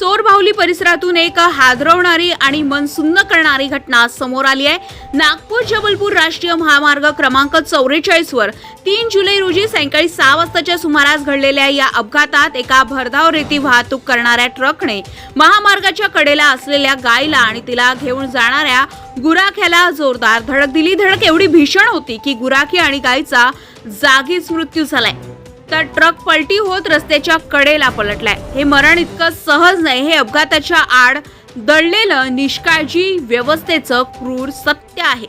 चोरबाहुली परिसरातून एक हादरवणारी आणि मन सुन्न करणारी घटना समोर आली आहे. नागपूर जबलपूर राष्ट्रीय महामार्ग क्रमांक चौवेचाळीस वर तीन जुलै रोजी सायंकाळी सहा वाजताच्या सुमारास घडलेल्या या अपघातात एका भरधाव रेती वाहतूक करणाऱ्या ट्रकने महामार्गाच्या कडेला असलेल्या गायला आणि तिला घेऊन जाणाऱ्या गुराख्याला जोरदार धडक दिली. धडक एवढी भीषण होती की गुराखी आणि गायीचा जागीच मृत्यू झालाय. तर ट्रक पलटी होत रस्त्याच्या कडेला पलटलाय. हे मरण इतकं सहज नाही. हे अपघाताच्या आड दडलेलं निष्काळजी व्यवस्थेचं क्रूर सत्य आहे.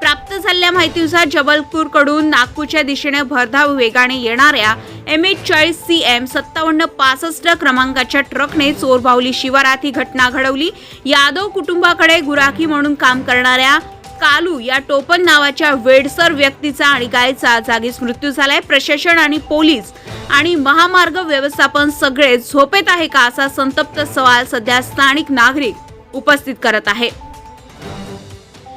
प्राप्त झालेल्या माहितीनुसार जबलपूरकडून नागपूरच्या दिशेने भरधाव वेगाने येणाऱ्या एम एच चाळीस सी एम सत्तावन्न पासष्ट क्रमांकाच्या ट्रकने चोरबावली शिवारात ही घटना घडवली. यादव कुटुंबाकडे गुराखी म्हणून काम करणाऱ्या कालू या टोपन नावाच्या वेडसर व्यक्तीचा आणि गायचा जागीच मृत्यू झालाय. प्रशासन आणि पोलीस आणि महामार्ग व्यवस्थापन सगळे झोपेत आहे का असा संतप्त सवाल सध्या स्थानिक नागरिक उपस्थित करत आहे.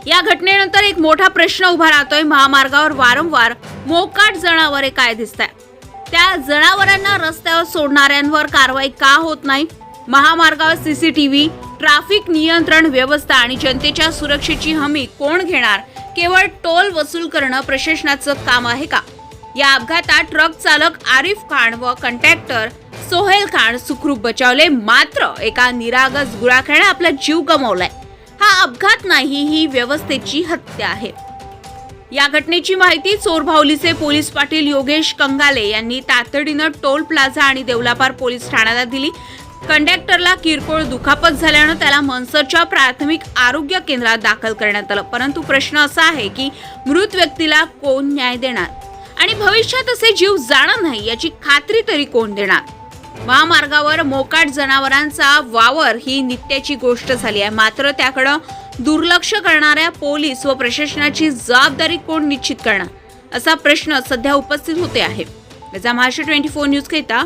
या घटनेनंतर एक मोठा प्रश्न उभा राहतोय. महामार्गावर वारंवार मोकाट जनावरे काय दिसत त्या जनावरांना रस्त्यावर सोडणाऱ्यांवर कारवाई का होत नाही? महामार्गावर सीसीटीव्ही ट्रॅफिक नियंत्रण व्यवस्था आणि जनतेच्या सुरक्षेची हमी कोण घेणार? केवळ टोल वसूल करणं प्रशासनाचं काम आहे का? या अपघातात ट्रक चालक आरिफ खान व कंट्रॅक्टर सोहेल खान सुखरूप बचावले. मात्र एका निरागस गुराख्याने आपला जीव गमावलाय. हा अपघात नाही ही व्यवस्थेची हत्या आहे. या घटनेची माहिती चोरभावलीचे पोलीस पाटील योगेश कंगाले यांनी तातडीनं टोल प्लाझा आणि देवलापार पोलीस ठाण्याला दिली. कंडक्टरला किरकोळ दुखापत झाल्यानं त्याला मनसरच्या प्राथमिक आरोग्य केंद्रात दाखल करण्यात आलं. परंतु प्रश्न असा आहे की मृत व्यक्तीला कोण न्याय देणार? आणि भविष्यात असे जीव जाणार नाही याची खात्री तरी कोण देणार? महामार्गावर मोकाट जनावरांचा वावर ही नित्याची गोष्ट झाली आहे. मात्र त्याकडं दुर्लक्ष करणाऱ्या पोलीस व प्रशासनाची जबाबदारी कोण निश्चित करणार? असा प्रश्न सध्या उपस्थित होते आहे. याचा महाराष्ट्र ट्वेंटी फोर न्यूज करिता